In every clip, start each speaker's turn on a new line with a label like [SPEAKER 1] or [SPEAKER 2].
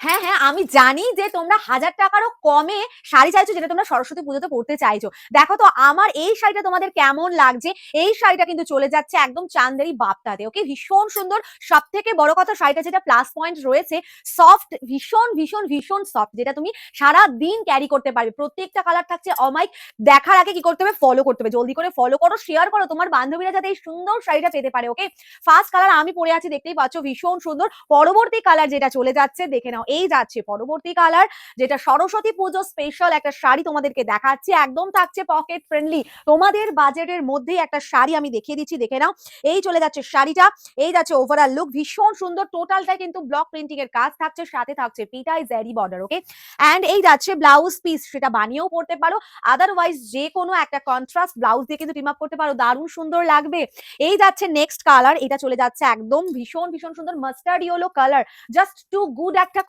[SPEAKER 1] হ্যাঁ হ্যাঁ আমি জানি যে তোমরা হাজার টাকারও কমে শাড়ি চাইছো যেটা তোমরা সরস্বতী পুজোতে পড়তে চাইছো। দেখো তো, আমার এই শাড়িটা তোমাদের কেমন লাগছে? এই শাড়িটা কিন্তু চলে যাচ্ছে একদম চান্দেরি বাপ্তাতে ওকে ভীষণ সুন্দর। সব থেকে বড় কথা শাড়িটা যেটা প্লাস পয়েন্ট রয়েছে সফট ভীষণ ভীষণ ভীষণ সফট যেটা তুমি সারা দিন ক্যারি করতে পারবে। প্রত্যেকটা কালার থাকছে অমাইক দেখার আগে কি করতে হবে? ফলো করতে হবে। জলদি করে ফলো করো শেয়ার করো। তোমার বান্ধবীরা যাতে এই সুন্দর শাড়িটা পেতে পারে ওকে ফার্স্ট কালার আমি পরে আছি, দেখতেই পাচ্ছ, ভীষণ সুন্দর। পরবর্তী কালার যেটা চলে যাচ্ছে, দেখে নাও। এই যাচ্ছে পরবর্তী কালার যেটা সরস্বতী পুজো স্পেশাল একটা শাড়ি তোমাদেরকে দেখাচ্ছি। একদম থাকছে পকেট ফ্রেন্ডলি তোমাদের বাজেটের মধ্যেই একটা শাড়ি আমি দেখিয়ে দিচ্ছি, দেখে নাও। এই চলে যাচ্ছে শাড়িটা। এই যাচ্ছে ওভারঅল লুক ভীষণ সুন্দর। টোটালটাই কিন্তু ব্লক প্রিন্টিং এর কাজ থাকছে, সাথে থাকছে পিটাই জেরি বর্ডার ওকে অ্যান্ড এই যাচ্ছে ব্লাউজ পিস সেটা বানিয়েও পড়তে পারো। আদারওয়াইজ যে কোনো একটা কন্ট্রাস্ট ব্লাউজ দিয়ে কিন্তু টিম আপ করতে পারো। দারুণ সুন্দর লাগবে। এই যাচ্ছে নেক্সট কালার এটা চলে যাচ্ছে একদম ভীষণ ভীষণ সুন্দর mustard yellow colour just too good একটা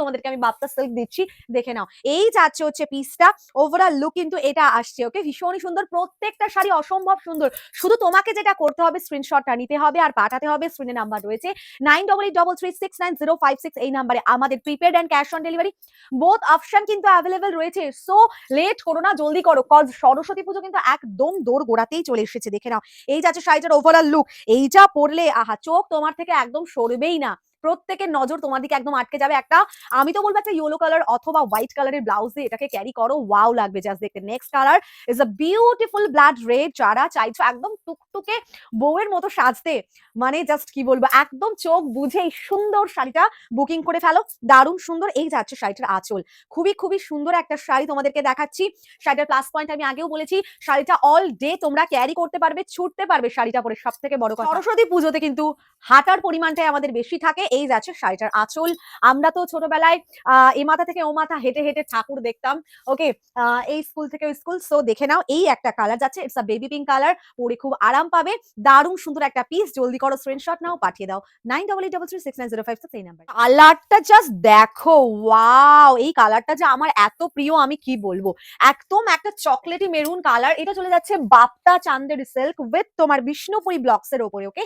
[SPEAKER 1] তোমাদেরকে আমি বাপ্তা সিল্ক দিচ্ছি, দেখে নাও। এই যাচ্ছে হচ্ছে পিসটা ওভারঅল লুক কিন্তু এটা আসছে ওকে ভীষণই সুন্দর, প্রত্যেকটা শাড়ি অসম্ভব সুন্দর। শুধু তোমাকে যেটা করতে হবে স্ক্রিনশটটা নিতে হবে আর পাঠাতে হবে স্ক্রিনে নাম্বার রয়েছে। Nine double eight double three six nine zero five six এই নাম্বারে আমাদের prepaid and cash on delivery both option কিন্তু অ্যাভেলেবেল রয়েছে। সো লেট করো না, জলদি করো কজ সরস্বতী পুজো কিন্তু একদম দৌড় গোড়াতেই চলে এসেছে, দেখে নাও। এই যাচ্ছে শাড়িটার ওভারঅল লুক এইটা পরলে, আহা, চোখ তোমার থেকে একদম সরবেই না। প্রত্যেকের নজর তোমার দিকে একদম আটকে যাবে। একটা, আমি তো বলব একটা ইয়েলো কালার অথবা হোয়াইট কালারের ব্লাউজ দিয়ে এটাকে ক্যারি করো ওয়াও লাগবে জাস্ট দেখতে। Next colour is a beautiful blood red যারা চাইছো একদম টুকটুকে বউয়ের মতো সাজতে। মানে জাস্ট কি বলব, একদম চোখ বুঝে এই সুন্দর শাড়িটা বুকিং করে ফেলো। দারুণ সুন্দর এই যাচ্ছে শাড়িটার আঁচল। খুবই খুবই সুন্দর একটা শাড়ি তোমাদেরকে দেখাচ্ছি। শাড়িটার প্লাস পয়েন্ট আমি আগেও বলেছি, শাড়িটা অল ডে তোমরা ক্যারি করতে পারবে, ছুটতে পারবে শাড়িটা পরে। সব থেকে বড় কথা, সরস্বতী পুজোতে কিন্তু হাঁটার পরিমাণটাই আমাদের বেশি থাকে। এই যাচ্ছে শাড়িটার আঁচল। আমরা তো ছোটবেলায় আহ এ মাথা থেকে ও মাথা হেঁটে হেঁটে ঠাকুর দেখতাম। ওকে এই স্কুল থেকে স্কুল সো দেখে নাও, এই একটা কালার যাচ্ছে it's a baby pink colour পরে খুব আরাম পাবে। দারুণ সুন্দর একটা পিস জলদি করো স্ক্রিনশট নাও, পাঠিয়ে দাও। Nine double eight double three six nine zero five এই নাম্বার কালারটা জাস্ট দেখো ওয়াও এই কালারটা যে আমার এত প্রিয়, আমি কি বলব? একদম একটা চকলেটি মেরুন কালার এটা চলে যাচ্ছে বাপ্তা চান্দের সিল্ক উইথ তোমার বিষ্ণুপুরি ব্লকস এর ওপরে ওকে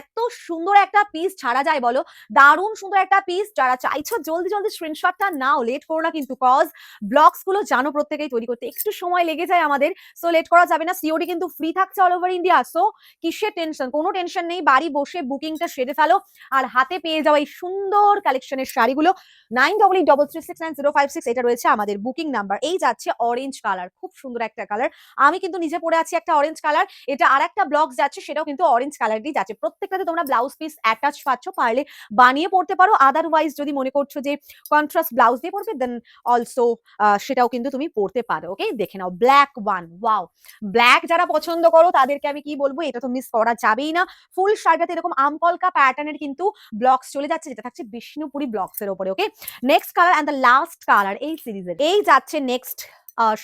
[SPEAKER 1] এত সুন্দর একটা পিস ছাড়া যায়, বলো। দারুণ সুন্দর একটা পিস যারা চাইছো জলদি জলদি স্ক্রিনশটটা নাও। লেট করো না কিন্তু কজ ব্লগসগুলো জানো প্রত্যেকেই তৈরি করতে। একটু সময় লেগে যায় আমাদের সো লেট করা যাবে না। সিওডি কিন্তু ফ্রি থাকছে অল ওভার ইন্ডিয়া সো কিসের টেনশন কোনো টেনশন নেই। বাড়ি বসে বুকিংটা সেরে ফেলো। আর হাতে পেয়ে যাওয়া এই সুন্দর কালেকশনের শাড়িগুলো nine double eight double three six nine zero five six এটা রয়েছে আমাদের বুকিং নাম্বার এই যাচ্ছে অরেঞ্জ কালার খুব সুন্দর একটা কালার আমি কিন্তু নিজে পরে আছি একটা অরেঞ্জ কালার এটা আর একটা ব্লক যাচ্ছে, সেটাও কিন্তু অরেঞ্জ কালারই যাচ্ছে। প্রত্যেকটাতে তোমরা ব্লাউজ পিস অ্যাটাচ পাচ্ছ, পারলে বানিয়ে পড়তে পারো। আদারওয়াইজ যদি মনে করছ যে কন্ট্রাস্ট ব্লাউজ দিয়ে পড়বে দেন অলসো সেটাও কিন্তু তুমি পড়তে পারো। ওকে দেখে নাও ব্ল্যাক ওয়ান ওয়াও ব্ল্যাক যারা পছন্দ করো, তাদেরকে আমি কি বলব, এটা তো মিস করা যাবেই না। ফুল শাড়িটাতে এরকম আমকলকা প্যাটার্নের কিন্তু ব্লকস চলে যাচ্ছে, যেটা থাকছে বিষ্ণুপুরি ব্লকস এর উপরে okay next colour and the last colour এই সিরিজের এই যাচ্ছে next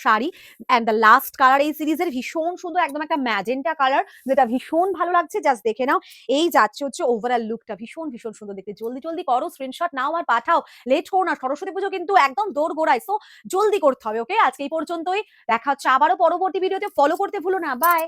[SPEAKER 1] sari. And the last colour এই সিরিজের ভীষণ সুন্দর, একদম একটা ম্যাজেন্টা কালার যেটা ভীষণ ভালো লাগছে। জাস্ট দেখে নাও। এই যাচ্ছে হচ্ছে ওভারঅল লুকটা ভীষণ ভীষণ সুন্দর দেখতে। জলদি জলদি করো স্ক্রিনশট নাও আর পাঠাও। লেট করো না, সরস্বতী পুজো কিন্তু একদম দৌড় গোড়ায়। সো জলদি করতে হবে ওকে আজকে এই পর্যন্তই। দেখা হচ্ছে আবারও পরবর্তী ভিডিওতে ফলো করতে ভুলো না। বাই